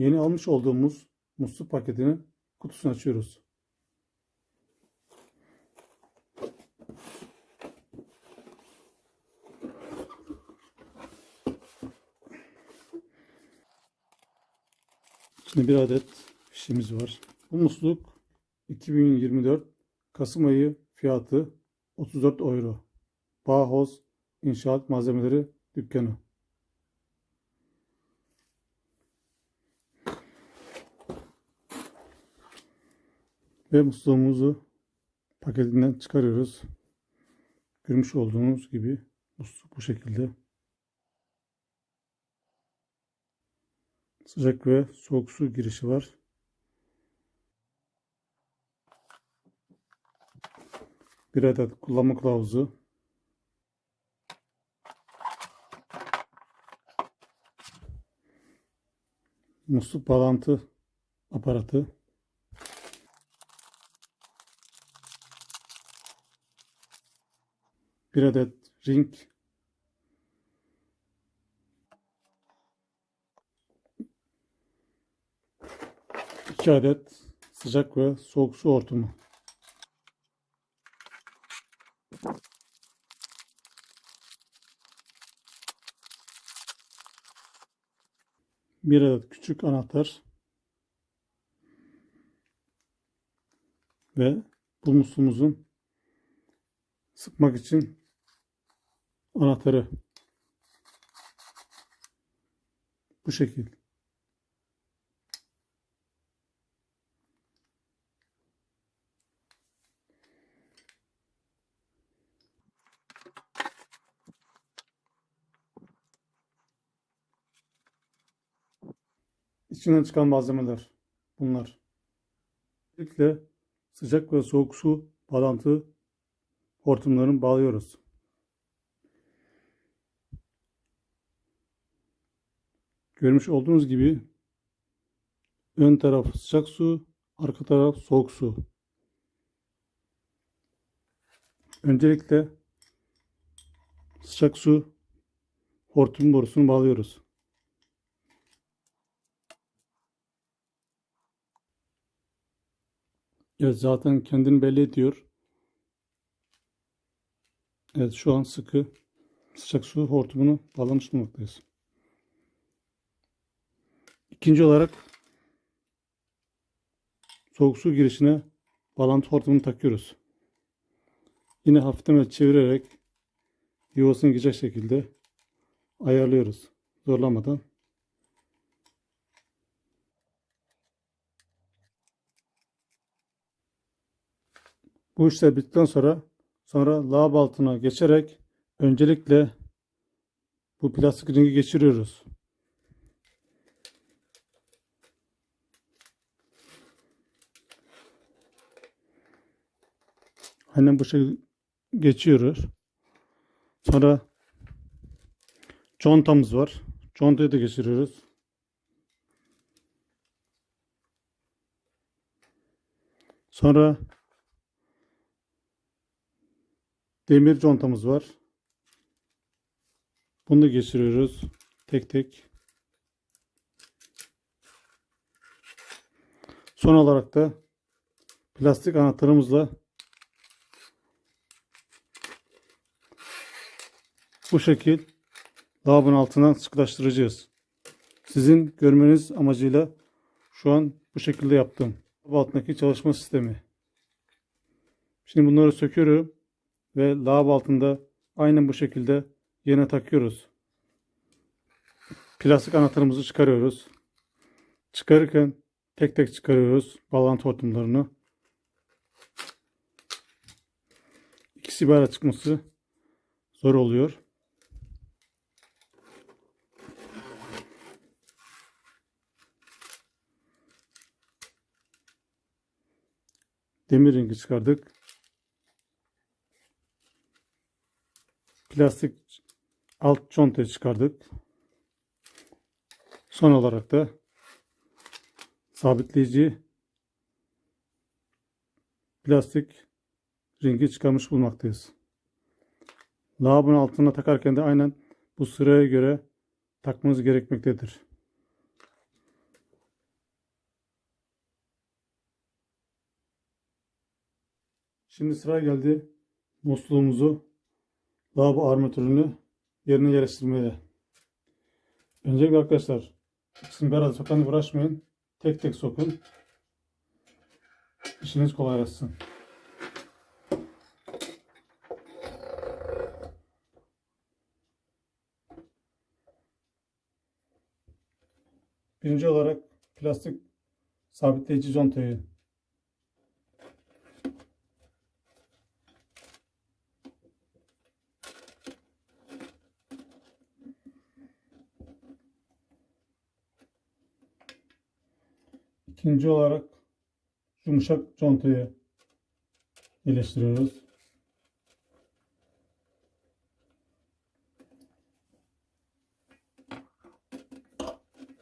Yeni almış olduğumuz musluk paketinin kutusunu açıyoruz. İçinde bir adet fişimiz var. Bu musluk 2024 Kasım ayı fiyatı 34 euro. Bauhaus İnşaat Malzemeleri Dükkanı. Ve musluğumuzu paketinden çıkarıyoruz. Görmüş olduğunuz gibi musluk bu şekilde. Sıcak ve soğuk su girişi var. Bir adet kullanma kılavuzu. Musluk bağlantı aparatı. Bir adet ring. İki adet sıcak ve soğuk su hortumu. Bir adet küçük anahtar. Ve bu musluğumuzun sıkmak için anahtarı. Bu şekil. İçinden çıkan malzemeler bunlar. Öncelikle sıcak ve soğuk su bağlantı hortumlarını bağlıyoruz. Görmüş olduğunuz gibi ön taraf sıcak su, arka taraf soğuk su. Öncelikle sıcak su hortum borusunu bağlıyoruz. Evet zaten kendini belli ediyor. Evet şu an sıkı sıcak su hortumunu bağlamış bulunmaktayız. İkinci olarak soğuk su girişine bağlantı hortumunu takıyoruz. Yine hafiften çevirerek yuvasına girecek şekilde ayarlıyoruz. Zorlamadan. Bu işler bittikten sonra sonra lağım altına geçerek öncelikle bu plastik ringi geçiriyoruz. Aynen bu şekilde geçiyoruz. Sonra contamız var. Contayı da geçiriyoruz. Sonra demir contamız var. Bunu da geçiriyoruz. Tek tek. Son olarak da plastik anahtarımızla bu şekil lavabonun altından sıkılaştıracağız. Sizin görmeniz amacıyla şu an bu şekilde yaptım. Lavabo altındaki çalışma sistemi. Şimdi bunları söküyorum ve lavabo altında aynen bu şekilde yerine takıyoruz. Plastik anahtarımızı çıkarıyoruz. Çıkarırken tek tek çıkarıyoruz bağlantı hortumlarını. İkisi bir çıkması zor oluyor. Demir ringi çıkardık. Plastik alt contayı çıkardık. Son olarak da sabitleyici plastik ringi çıkarmış bulmaktayız. Lavabonun altına takarken de aynen bu sıraya göre takmanız gerekmektedir. Şimdi sıra geldi musluğumuzu lavabo armatürünü yerine yerleştirmeye. Öncelikle arkadaşlar ikisini beraber sokanla uğraşmayın. Tek tek sokun. İşiniz kolaylaşsın. Birinci olarak plastik sabitleyici contayı İkinci olarak yumuşak contayı birleştiriyoruz.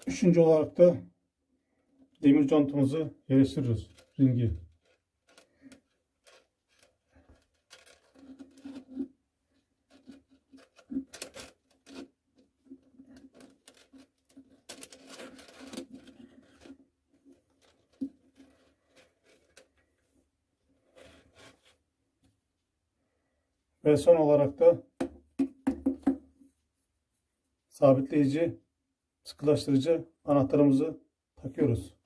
Üçüncü olarak da demir contamızı yerleştiriyoruz. Ringi. Ve son olarak da sabitleyici, sıkılaştırıcı anahtarımızı takıyoruz.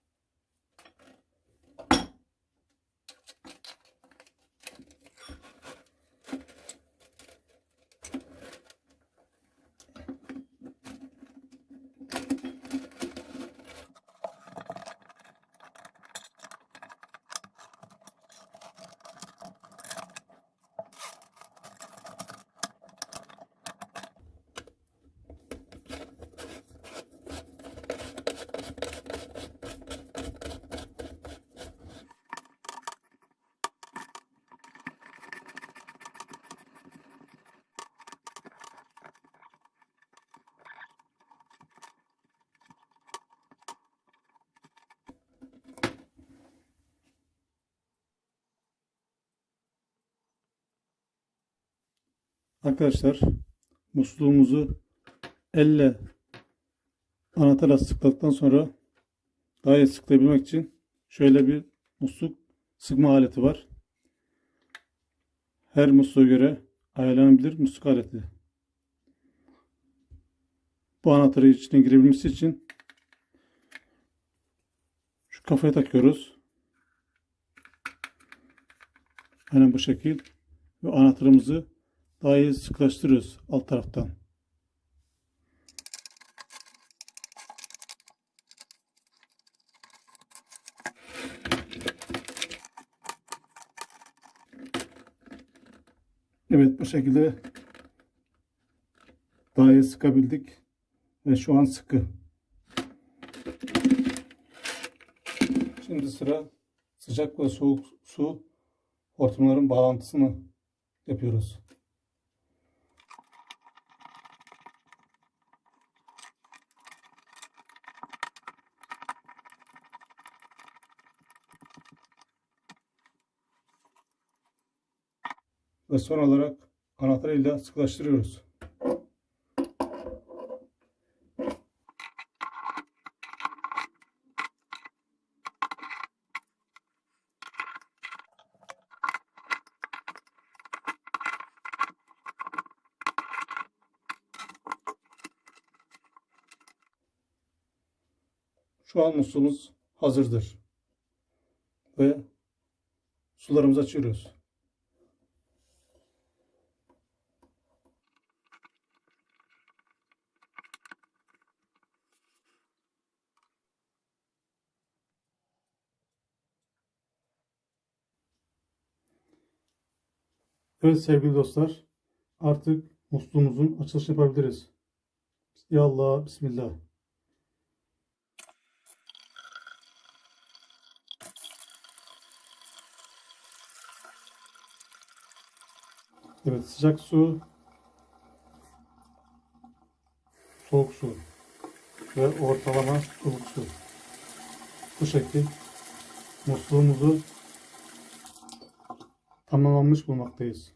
Arkadaşlar musluğumuzu elle anahtarla sıkladıktan sonra daha iyi sıklayabilmek için şöyle bir musluk sıkma aleti var. Her musluğa göre ayarlanabilir musluk aleti. Bu anahtarı içine girebilmesi için şu kafaya takıyoruz. Aynen bu şekil ve anahtarımızı daha iyi sıklaştırıyoruz alt taraftan. Evet bu şekilde daha iyi sıkabildik ve şu an sıkı. Şimdi sıra sıcak ve soğuk su hortumların bağlantısını yapıyoruz. Ve son olarak anahtarıyla sıkılaştırıyoruz. Şu an musluğumuz hazırdır. Ve sularımızı açıyoruz. Evet sevgili dostlar, artık musluğumuzun açılışını yapabiliriz. Ya Allah, Bismillah. Evet, sıcak su, soğuk su ve ortalama ılık su. Bu şekil musluğumuzu tamamlanmış bulmaktayız.